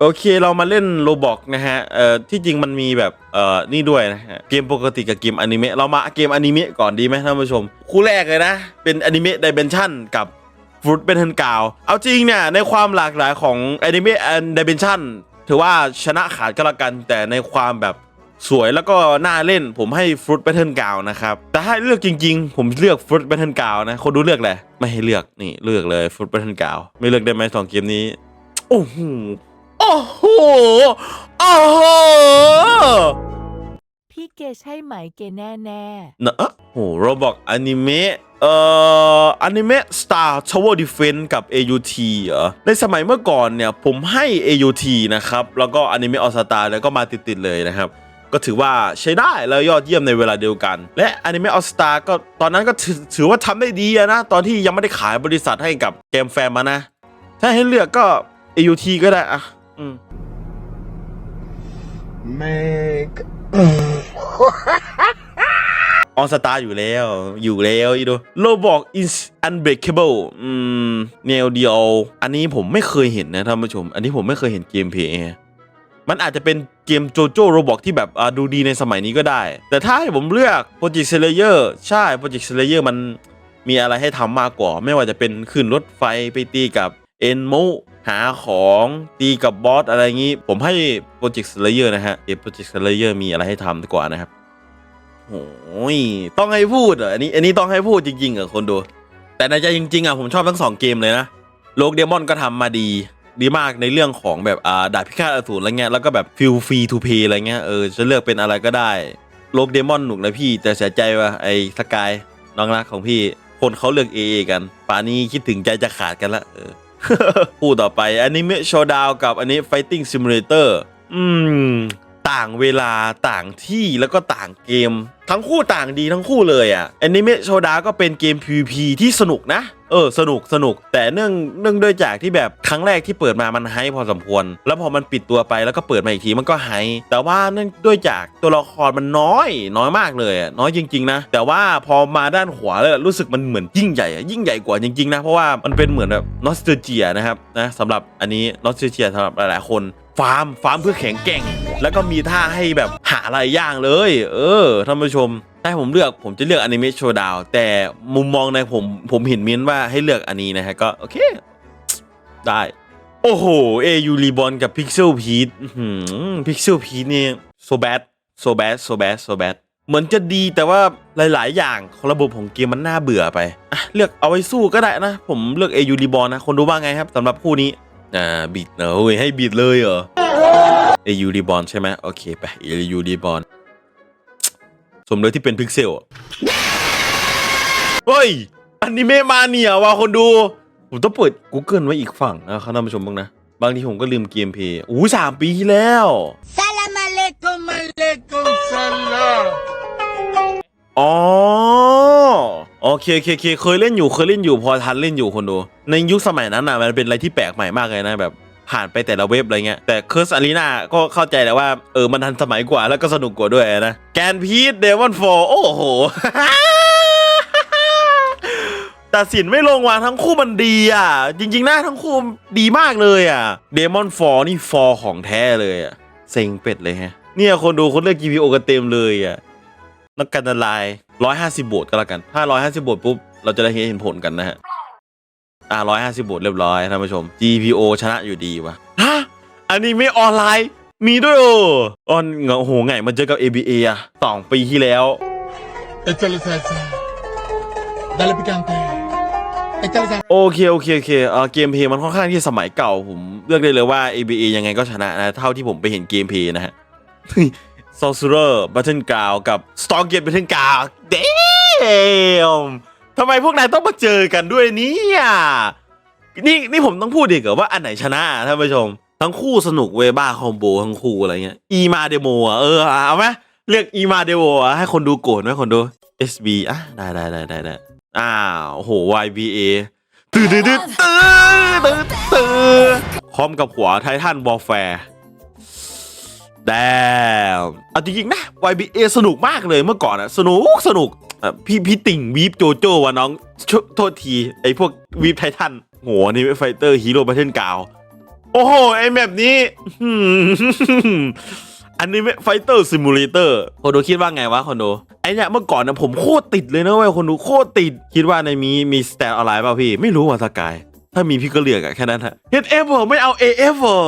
โอเคเรามาเล่นโรบอกนะฮะเอ่อที่จริงมันมีแบบเอ่อนี่ด้วยนะฮะเกมปกติกับเกมอนิเมะเรามาเกมอนิเมะก่อนดีไหมท่านผู้ชม คู่แรกเลยนะ เป็นอนิเมะดิเมนชั่นกับฟรุตเป็นทันกาว เอาจริงเนี่ย ในความหลากหลายของอนิเมะดิเมนชั่นถือว่าชนะขาดก็แล้วกัน แต่ในความแบบสวยแล้วก็น่าเล่นผมให้ฟรุตแบทเทิลกาวนะครับแต่ถ้าเลือกจริง ๆ ผมเลือกฟรุตแบทเทิลกาวนะคนดูเลือกแหละไม่ให้เลือกนี่เลือกเลยฟรุตแบทเทิลกาวไม่เลือกได้ไหมสองเกมนี้โอ้โห โหโอ้โหพี่เกใช่ไหมเกแน่แน่เนอะโหโราบอกอนิเมะเอ่ออนิเมะ Star Tower Defense กับ AUT เหรอ ในสมัยเมื่อก่อนเนี่ย ผมให้ AUT นะครับ แล้วก็อนิเมะออสตาแล้วก็มาติด ๆ เลยนะครับ ก็ถือว่าใช้ได้แล้วยอดเยี่ยมในเวลาเดียวกัน และอนิเมะออสตาก็ตอนนั้นก็ถือถือว่าทำได้ดีนะ ตอนที่ยังไม่ได้ขายบริษัทให้กับเกมแฟนมานะ ถ้าให้เลือกก็ AUT ก็ได้อะ อืม Make ออนสตาร์อยู่แล้ว อยู่แล้วอีโดโลบอก is unbreakable อืมแนวเดียว อันนี้ผมไม่เคยเห็นนะท่านผู้ชม อันนี้ผมไม่เคยเห็นเกมเพลย์มันอาจจะเป็นเกมโจโจ้โรบอกที่แบบอ่าดูดีในสมัยนี้ก็ได้ แต่ถ้าให้ผมเลือก Project Slayer ใช่ Project Slayer มันมีอะไรให้ทำมากกว่า ไม่ว่าจะเป็นขึ้นรถไฟไปตีกับเอ็นโม หาของตีกับบอสอะไรอย่างนี้ ผมให้ Project Slayer นะฮะเกม Project Slayer มีอะไรให้ทำดีกว่านะครับโอ้ยต้องให้พูดเหรออันนี้อันนี้ต้องให้พูดจริงๆเหรอคนดู แต่ในใจจริงๆอะผมชอบทั้งสองเกมเลยนะโลกเดมอนก็ทำมาดีดีมากในเรื่องของแบบอ่าดาบพิฆาตอสูรอะไรเงี้ยแล้วก็แบบฟิลฟรีทูเพย์อะไรเงี้ยเออจะเลือกเป็นอะไรก็ได้โลกเดมอนหนุกนะพี่ แต่เสียใจว่ะไอ้สกายน้องรักของพี่ คนเขาเลือกเอกันป่านนี้คิดถึงใจจะขาดกันละเออ คู่ต่อไปอนิเมะโชว์ดาวกับอันนี้ Fighting Simulator อืม ต่างเวลาต่างที่แล้วก็ต่างเกม ทั้งคู่ต่างดีทั้งคู่เลยอะแอนิเมะโชดาก็เป็นเกม PVP ที่สนุกนะ เออ สนุกสนุก แต่เนื่องเนื่องด้วยจากที่แบบครั้งแรกที่เปิดมามันไฮพอสมควร แล้วพอมันปิดตัวไปแล้วก็เปิดมาอีกทีมันก็ไฮแต่ว่าเนื่องด้วยจากตัวละครมันน้อย น้อยมากเลยอะน้อยจริง ๆ นะ แต่ว่าพอมาด้านขวาแล้วรู้สึกมันเหมือนยิ่งใหญ่อะยิ่งใหญ่กว่าจริงๆนะเพราะว่ามันเป็นเหมือนแบบนอสเตเจียนะครับนะสำหรับอันนี้นอสเตเจียสำหรับหลายๆคน ฟาร์มฟาร์มเพื่อแข็งแกร่ง แล้วก็มีท่าให้แบบหาอะไรย่างเลย เออท่านผู้ชมถ้าผมเลือกผมจะเลือกอนิเมะโชว์ดาวแต่มุมมองในผมผมเห็นเม้นว่าให้เลือกอันนี้นะฮะก็โอเค ได้ โอ้โหเอยูรีบอลกับพิกเซลพีทพิกเซลพีทนี่โซแบดโซแบดโซแบดโซแบดเหมือนจะดีแต่ว่าหลาย ๆ อย่างของระบบของเกมมันน่าเบื่อไปอเลือกเอาไว้สู้ก็ได้นะ ผมเลือกเอยูรีบอลนะ คนดูว่าไงครับสำหรับคู่นี้ อ่าบิดเนอะเฮ้ยให้บิดเลยเหรอเอยูรีบอลใช่ไหมโอเคไปเอยูรีบอลสมเลยที่เป็นพิกเซลเฮ้ยอันิเมะมาเนี่ยว่ะคนดู ผมต้องเปิด Google ไว้อีกฝั่งนะครับท่านผู้ชมบ้างนะ บางทีผมก็ลืมเกมเพย์อู้สามปีแล้ว Salam alaikum alaikum salam อ๋ โอเคโอเคโอเคเคยเล่นอยู่เคยเล่นอยู่พอทันเล่นอยู่คนดูในยุคสมัยนั้นอะมันเป็นอะไรที่แปลกใหม่มากเลยนะแบบผ่านไปแต่ละเว็บอะไรเงี้ยแต่เคิร์สอารีนาก็เข้าใจแหละว่าเออมันทันสมัยกว่าแล้วก็สนุกกว่าด้วยนะแกนพีทเดมอนโฟโอ้โหตัดสินไม่ลงว่ะทั้งคู่มันดีอะ จริง ๆนะทั้งคู่ดีมากเลยอะเดมอนฟอนี่ฟอของแท้เลยอะเซ็งเป็ดเลยฮะ เนี่ยคนดูคนเลือก GPO กันเต็มเลยอะนักการละลาย ร้อยห้าสิบโบทก็แล้วกัน ถ้าร้อยห้าสิบโบทปุ๊บ เราจะได้เห็นผลกันนะฮะ อ่าร้อยห้าสิบโบทเรียบร้อยท่านผู้ชม GPO ชนะอยู่ดีวะฮะอันนี้ไม่ออนไลน์ มีด้วยโอ้ออนเงาโอ้โหไงมาเจอกับ ABA อะสองปีที่แล้ว Échale salsa Dale picante Échale salsa โอเคโอเคโอเคเออเกมเพลย์มันค่อนข้างที่สมัยเก่าผมเลือกได้เลยว่า ABA ยังไงก็ชนะนะ เท่าที่ผมไปเห็นเกมเพลย์นะฮะ s o r c e r e r Battleground กับ Stargate Battleground เดมทำไมพวกนายต้องมาเจอกันด้วยเนี่ยนี่นี่ผมต้องพูดดีกว่าว่าอันไหนชนะท่านผู้ชม ทั้งคู่สนุกเวบ้าคอมโบทั้งคู่อะไรเงี้ยอีมาเดโมอะเออเอาไหมเลือกอีมาเดโมอะให้คนดูโกรธไหมคนดู SB อะได้ได้ได้ได้ได้อ้าวโห YBA ตื่นตื่นตื่นตื่นตื่นตื่นพร้อมกับหัวไททันบอลแฟร์ แดมเอาจริงๆนะ YBA สนุกมากเลยเมื่อก่อนอะสนุกสนุกเอ่อพี่พี่ติ่งวีฟโจโจ้วะน้องโทโทษที ไอพวกวีฟไททันโหนี่ไฟเตอร์ฮีโร่บัตเทิลกาว โอ้โห ไอแมปนี้อืมอันนี้ไฟเตอร์ซิมูเลเตอร์คนดูคิดว่าไงวะคนดูไอเนี่ยเมื่อก่อนนะผมโคตรติดเลยนะเว้ยคนดูโคตรติด คิดว่าในมีมีสแตทอะไรเปล่าพี่ ไม่รู้ว่าสกาย ถ้ามีพี่ก็เลือกอะแค่นั้นฮะ HF เหรอไม่เอา AF เหรอ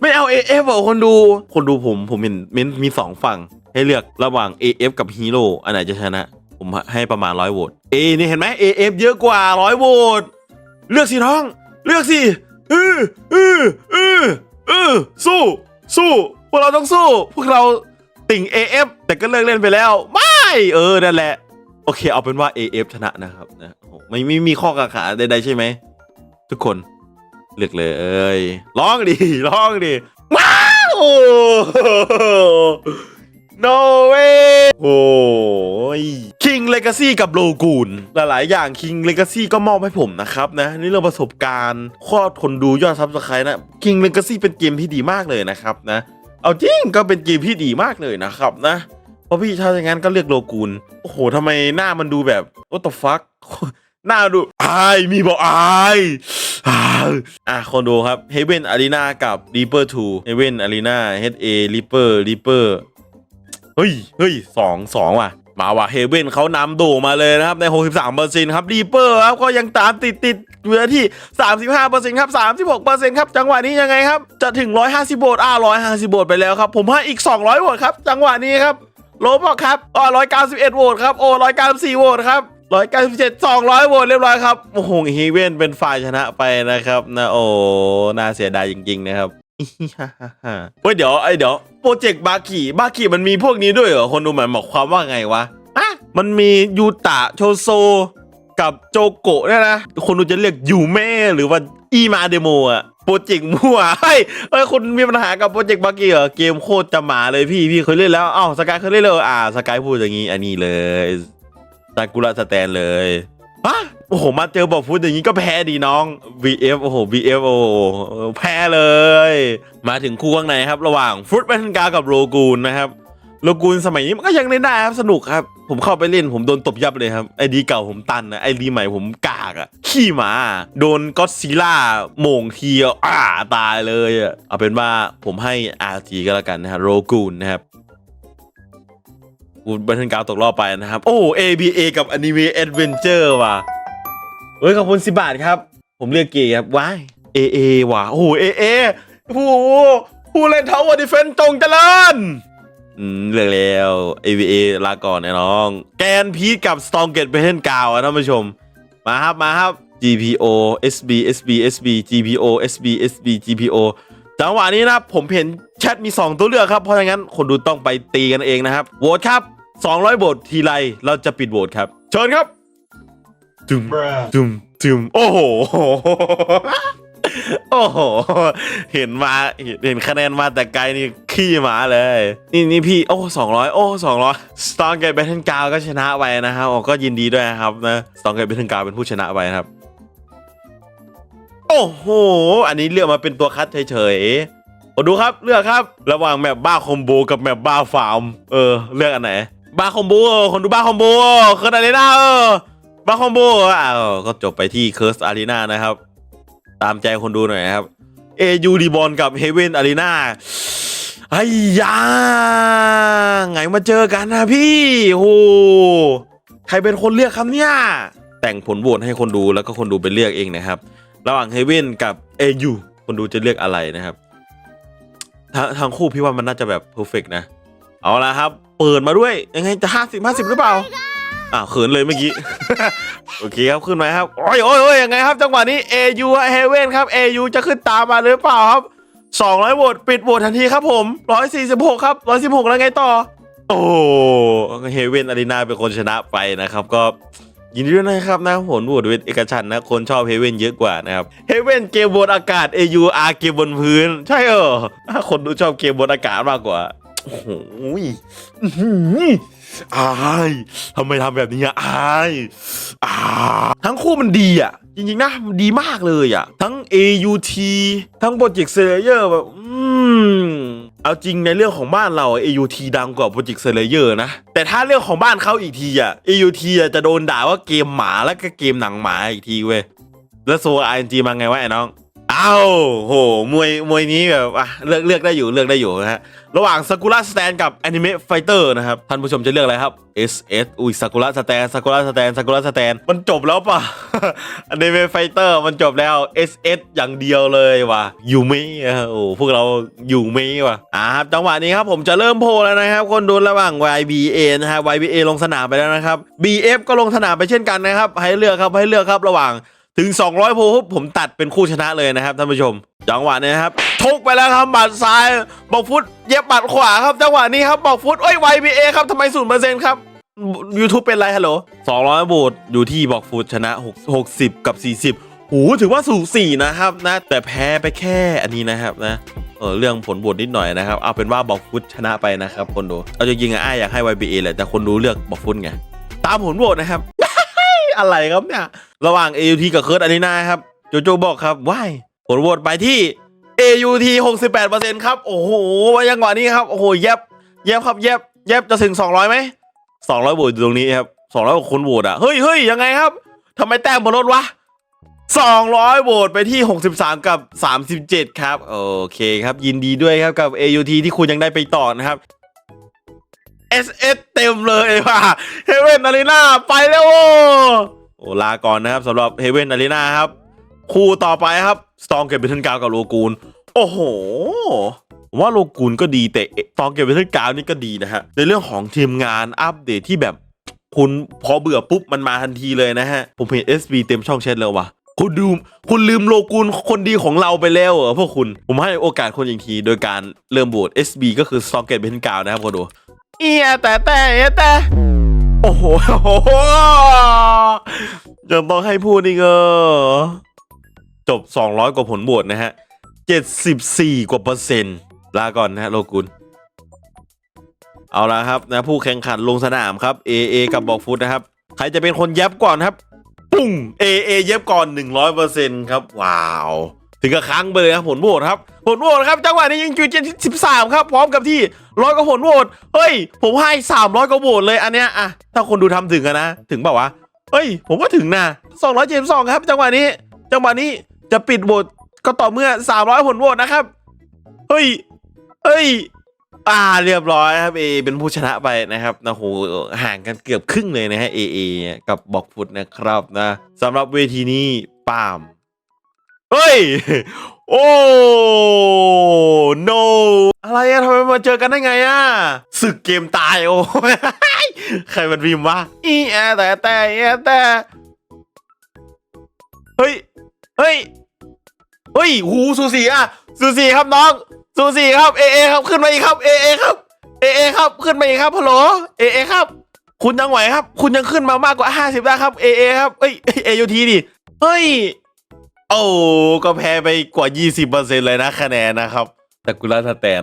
ไม่เอา AF เหรอคนดู คนดูผมผมเห็นมีมีสองฝั่ง ให้เลือกระหว่าง AF กับฮีโร่อันไหนจะชนะ ผมให้ประมาณร้อยโหวต A นี่เห็นไหม AF เยอะกว่าร้อยโหวตเลือกสิน้อง เลือกสิเออเออเออเออสู้ สู้ พวกเราต้องสู้ พวกเราติ่ง AF แต่ก็เลิกเล่นไปแล้ว ไม่ เออนั่นแหละ โอเคเอาเป็นว่า AF ชนะนะครับนะไม่ไม่มีข้อกังขาใดๆใช่ไหมทุกคน เลือกเลยร้องดิร้องดิว้าว no way โอ้ย King Legacy กับโลกูนหลาย ๆ อย่าง King Legacy ก็มอบให้ผมนะครับนะนี่เรื่องประสบการณ์ข้อคนดูยอดซับสไครต์นะ King Legacy เป็นเกมที่ดีมากเลยนะครับนะ เอาจริงก็เป็นเกมที่ดีมากเลยนะครับนะเพราะพี่ถ้าอย่างนั้นก็เลือกโลกูนโอ้โหทำไมหน้ามันดูแบบ what the fuck หน้าดูอายมีบอกอายอ่าอะคนดูครับ Heaven Arena กับ Reaper 2 Heaven Arena HA Reaper Reaper เฮ้ยเฮ้ยสองสองว่ะ มาว่ะเฮเว่นเขานำโด่งมาเลยนะครับใน 63%ครับรีเปอร์ครับก็ยังตามติดติดเหลือที่ 35%ครับ 36%ครับ จังหวะนี้ยังไงครับ จะถึง 150โบทอ่า150โบทไปแล้วครับ ผมให้อีก 200โหวตครับ จังหวะนี้ครับ โลบอกครับอ๋อ191โหวตครับ โอ้194โหวตครับ 197 200โหวตเรียบร้อยครับ โอ้โหเฮเว่นเป็นฝ่ายชนะไปนะครับนะโอ้น่าเสียดายจริง ๆ นะครับเฮ้ยเดี๋ยวไอเดี๋ยวโปรเจกต์บากิบากิมันมีพวกนี้ด้วยเหรอคนดูหมายบอกความว่าไงวะอะมันมียูตะโชโซ กับโจโกะเนี่ยนะคนดูจะเรียกยูเม่หรือว่าอีมาเดโมอะโปรเจกต์มั่วเฮ้ยเฮ้ยคุณมีปัญหากับโปรเจกต์บากิเหรอเกมโคตรจะหมาเลยพี่พี่เคยเล่นแล้วอ้าวสกายเคยเล่นเลยอ่าสกายพูดอย่างนี้อันนี้เลย ซากุระสแตนเลยฮะโอ้โห มาเจอบอกพูดอย่างนี้ก็แพ้ดีน้อง VF โอ้โห VF โอ้โหแพ้เลย มาถึงคู่ข้างในครับ ระหว่างฟุตแบนกากับโรกูนนะครับ โลกูนสมัยนี้มันก็ยังเล่นได้ครับ สนุกครับ ผมเข้าไปเล่นผมโดนตบยับเลยครับ ไอดีเก่าผมตันนะไอดีใหม่ผมกากอะขี้หมา โดนก็อดซิลล่าโมงทีอ่าตายเลยอะเอาเป็นว่าผมให้ RG ก็แล้วกันนะฮะโรกูนนะครับ กูบันเทิงกาวตกรอบไปนะครับ โอ้ ABA กับ Anime Adventure ว่ะเฮ้ยขอบคุณสิบาทครับ ผมเลือกเกย์ครับว้าย AA ว่ะโอ้ AA ผู้ผู้เล่นทาวเวอร์ดิเฟนจงเจริญอืมเลือกแล้ว AVA ลาก่อนนะน้อง แกนพีทกับ Storm Gate ไปเล่นกาวอะท่านผู้ชม มาครับมาครับ GPO SB SB SB GPO SB SB GPO จังหวะนี้นะครับผมเห็นแชทมี 2 ตัวเลือกครับ เพราะงั้นคนดูต้องไปตีกันเองนะครับ โหวตครับ 200โหวตทีไรเราจะปิดโหวตครับ เชิญครับจุม Bruh. จุมจุมโอ้โห โอ้โห เห็นมาเห็นเห็นคะแนนมาแต่ไกลนี่ขี้หมาเลย นี่นี่พี่โอ้สองร้อยโอ้สองร้อยสตองเกตเบทเทนกาวก็ชนะไปนะครับโอ้ก็ยินดีด้วยนะครับนะสตองเกตเบทเทนกาวเป็นผู้ชนะไปนะครับ โอ้โห อันนี้เลือกมาเป็นตัวคัดเฉยๆโอ้ดูครับเลือกครับ ระหว่างแมปบ้าคอมโบกับแมปบ้าฟาร์ม เออ เลือกอันไหน บาคอมโบคนดูบาคอมโบเคอร์ดาเรน่าเออบาคอมโบอะเออก็จบไปที่เคิร์สอารีนานะครับ ตามใจคนดูหน่อยครับเอยูดีบอลกับเฮเวนอารีนาไอ้ยาไงมาเจอกันนะพี่โหใครเป็นคนเลือกครับเนี่ย แต่งผลโหวตให้คนดูแล้วก็คนดูไปเลือกเองนะครับ ระหว่างเฮเวนกับเอยูคนดูจะเลือกอะไรนะครับทางทางคู่พี่ว่ามันน่าจะแบบเพอร์เฟกนะ เอาละครับ เปิดมาด้วยยังไงจะห้าสิบห้าสิบหรือเปล่าอ้าวเขินเลยเมื่อกี้ โอเคครับขึ้นมาครับโอ้ยโอ้ยโอ้ยยังไงครับจังหวะนี้ AU เฮเว่นครับ AU จะขึ้นตามมาหรือเปล่าครับ200โหวตปิดโหวตทันทีครับผม 146 ครับ 116 แล้วไงต่อ โอ้เฮเว่นอารีนาเป็นคนชนะไปนะครับ ก็ยินดีด้วยนะครับนะผลโหวตเป็นเอกฉันท์นะ คนชอบเฮเว่นเยอะกว่านะครับเฮเว่นเกมบนอากาศ AU R เกมบนพื้น ใช่เออคนดูชอบเกมบนอากาศมากกว่า โอ้โหอื้อหืออายทำไมทำแบบนี้อะอายอาทั้งคู่มันดีอะ จริงๆนะมันดีมากเลยอะ ทั้ง AUT ทั้ง Project Slayer แบบอืมเอาจริงในเรื่องของบ้านเราอะ AUT ดังกว่า Project Slayer นะ แต่ถ้าเรื่องของบ้านเขาอีกทีอะ AUT อะจะโดนด่าว่าเกมหมาแล้วก็เกมหนังหมาอีกทีเว้ยแล้วโซ RNG มาไงวะไอ้น้อง อ้าวโหมวยมวยนี้แบบอะเลือกเลือกได้อยู่เลือกได้อยู่นะฮะระหว่างซากุระสแตนกับแอนิเมะไฟเตอร์นะครับท่านผู้ชมจะเลือกอะไรครับ S S อุ้ยซากุระสแตนซากุระสแตนซากุระสแตนมันจบแล้วป่ะแอนิเมะไฟเตอร์มันจบแล้ว S S อย่างเดียวเลยว่ะยูมิอะโอ้พวกเราอยู่มิว่ะอ่าครับจังหวะนี้ครับผมจะเริ่มโพลแล้วนะครับ คนดูระหว่าง YBA นะฮะ YBA ลงสนามไปแล้วนะครับ BF ก็ลงสนามไปเช่นกันนะครับ ให้เลือกครับให้เลือกครับระหว่าง ถึง 200โพลผมตัดเป็นคู่ชนะเลยนะครับท่านผู้ชมจังหวะนี้นครับชกไปแล้วครับหมัดซ้ายบอกฟุตเย็บหมัดขวาครับจังหวะนี้ครับบอกฟุตโอ้ย YBA ครับทำไมศูนย์เปอร์เซ็นต์ครับ YouTube เป็นไรฮัลโหล200โหวตอยู่ที่บอกฟุตชนะ6 60กับ40โอ้ถือว่าสูสีนะครับนะ แต่แพ้ไปแค่อันนี้นะครับนะเออเรื่องผลโหวตนิดหน่อยนะครับ เอาเป็นว่าบอกฟุตชนะไปนะครับคนดู เอาจริงๆอะอ้ายอยากให้ YBA แหละแต่คนดูเลือกบอกฟุตไง ตามผลโหวตนะครับ อะไรครับเนี่ย ระหว่าง AUT กับเคิร์ดอารีนาครับ โจโจบอกครับว้ายผลโหวตไปที่ AUT 68%ครับ โอ้โหว่ายังกว่านี้ครับ โอ้โหเย็บเย็บครับเย็บเย็บจะถึง 200ไหม200โหวตอยู่ตรงนี้ครับ200กว่าคนโหวตอะ เฮ้ยเฮ้ยยังไงครับทำไมแต้มบนรถวะ200โหวตไปที่ 63 กับ 37 ครับ โอเคครับ ยินดีด้วยครับกับ AUT ที่คุณยังได้ไปต่อนะครับ SS เต็มเลยว่ะเฮเว่นอารีนาไปแล้วโอ้โอ้ลาก่อนนะครับสำหรับเฮเว่นอารีนาครับ คู่ต่อไปครับสตองเก็บเป็นทันกาวกับโลกูนโอ้โห ว่าโลกูนก็ดีแต่สตองเก็บเป็นทันกาวนี่ก็ดีนะฮะ ในเรื่องของทีมงานอัปเดตที่แบบคุณพอเบื่อปุ๊บมันมาทันทีเลยนะฮะ ผมเห็น SB เต็มช่องแชทแล้วว่ะคุณดูคุณลืมโลกูนคนดีของเราไปแล้วเหรอพวกคุณ ผมให้โอกาสคนอีกที โดยการเริ่มโหวต SB ก็คือสตองเก็บเป็นทันกาวนะครับคนดู เอียแต่แต่เอียแต่โอ้โหยังต้องให้พูดอีกเออจบ 200 กว่าผลบวชนะฮะ 74 กว่าเปอร์เซ็นต์ลาก่อนนะฮะโลกุลเอาละครับนะผู้แข่งขันลงสนามครับ AA กับบอกฟุตนะครับ ใครจะเป็นคนย็บก่อนครับ ปุ้ง AA เย็บก่อน 100%ครับ ว้าว ถึงกับค้างไปเลยครับผลโหวตครับผลโหวตครับจังหวะนี้ยังอยู่ที่13ครับ พร้อมกับที่ร้อยกว่าผลโหวตเฮ้ย ผมให้300กว่าโหวตเลยอันเนี้ยอะถ้าคนดูทำถึงอะนะถึงเปล่าวะเฮ้ย ผมว่าถึงนะ272ครับ จังหวะนี้ จังหวะนี้จะปิดโหวตก็ต่อเมื่อ300ผลโหวตนะครับเฮ้ยเฮ้ยอ่าเรียบร้อยครับเอเป็นผู้ชนะไปนะครับนะโหห่างกันเกือบครึ่งเลยนะฮะเอเอกับบอกฟุตนะครับนะสำหรับเวทีนี้ปาม เฮ้ย โอ้ no อะไรอะทำไมมาเจอกันได้ไงอะศึกเกมตายโอ้ใครมันพิมพ์วะอีแอแต่แต่แอแต่ เฮ้ย เฮ้ย เฮ้ย หูสูสีอะสูสีครับน้อง สูสีครับ เอเอครับ ขึ้นมาอีกครับ เอเอครับ เอเอครับ ขึ้นมาอีกครับฮัลโหล เอเอครับ คุณยังไหวครับ คุณยังขึ้นมามากกว่า 50ได้ครับ เอเอครับ เอ้ยเอยูทีดิ เฮ้ย โอ้ก็แพ้ไปกว่า 20%เลยนะคะแนนนะครับแต่กุลาสแตน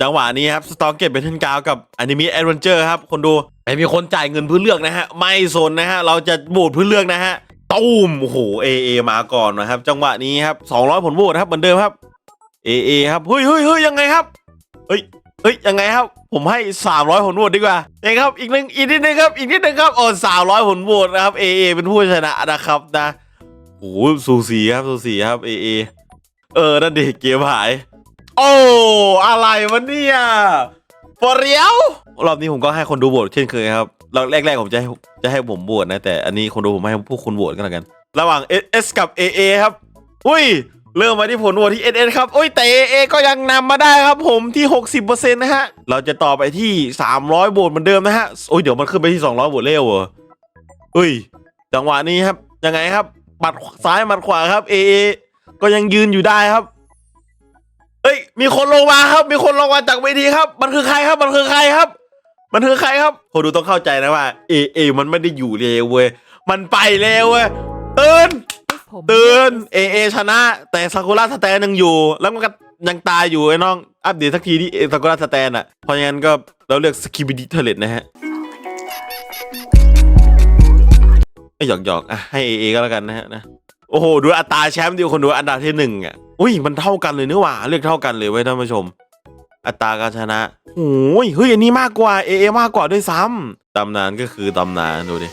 จังหวะนี้ครับสตองเก็บเป็นทันกาวกับอนิเมะแอดเวนเจอร์ครับ คนดูไอ้มีคนจ่ายเงินเพื่อเลือกนะฮะ ไม่สนนะฮะ เราจะโหวตเพื่อเลือกนะฮะตูมโอ้โหเอเอมาก่อนนะครับ จังหวะนี้ครับ 200 ผลโหวตครับเหมือนเดิมครับเอเอครับเฮ้ยเฮ้ยเฮ้ยยังไงครับเฮ้ยเฮ้ยยังไงครับ ผมให้ 300 ผลโหวตดีกว่าเองครับอีกหนึ่งอีกนิดนึงครับอีกนิดนึงครับโอ้300ผลโหวตนะครับเอเอเป็นผู้ชนะนะครับนะ โอ้โหสูสีครับสูสีครับเอเอเออนั่นดิเกมหาย โอ้อะไรวะเนี่ยปเรียวรอบนี้ผมก็ให้คนดูโหวตเช่นเคยครับรอบแรกๆผมจะให้จะให้ผมโหวตนะ แต่อันนี้คนดูผมให้พวกคุณโหวตกันแล้วกัน ระหว่าง S กับ AA ครับ อุ้ย เริ่มมาที่ผลโหวตที่ SS ครับ อุ้ยแต่ AA ก็ยังนำมาได้ครับผมที่ 60%นะฮะ เราจะต่อไปที่ 300โหวตเหมือนเดิมนะฮะ โอ้ยเดี๋ยวมันขึ้นไปที่ 200โหวตเร็วเหรออุ้ย จังหวะนี้ครับ ยังไงครับ หมัดซ้ายหมัดขวาครับ AA ก็ยังยืนอยู่ได้ครับ เอ้ย มีคนลงมาครับ มีคนลงมาจากเวทีครับ มันคือใครครับ มันคือใครครับ มันคือใครครับคนดูต้องเข้าใจนะว่า AA มันไม่ได้อยู่เร็วเว้ยมันไปเร็วเว้ยตื่นตื่น AA ชนะ แต่ซากุระสแตนยังอยู่ แล้วมันก็ยังตายอยู่ไอ้น้อง อัปเดตสักทีที่ซากุระสแตนอะเพราะงั้นก็เราเลือกสกิบิดิเทเลตนะฮะ หยอกหยอกๆอะให้เอก็แล้วกันนะฮะนะโอ้โหดูอัตราแชมป์ดิวคนดูอันดับที่หนึ่งอะอุ้ยมันเท่ากันเลยเนื้อว่าเลือกเท่ากันเลยไว้ยท่านผู้ชม อัตราการชนะโอ้ยเฮ้ยอันนี้มากกว่าเอเอมากกว่าด้วยซ้ำตำนานก็คือตำนานดูดิ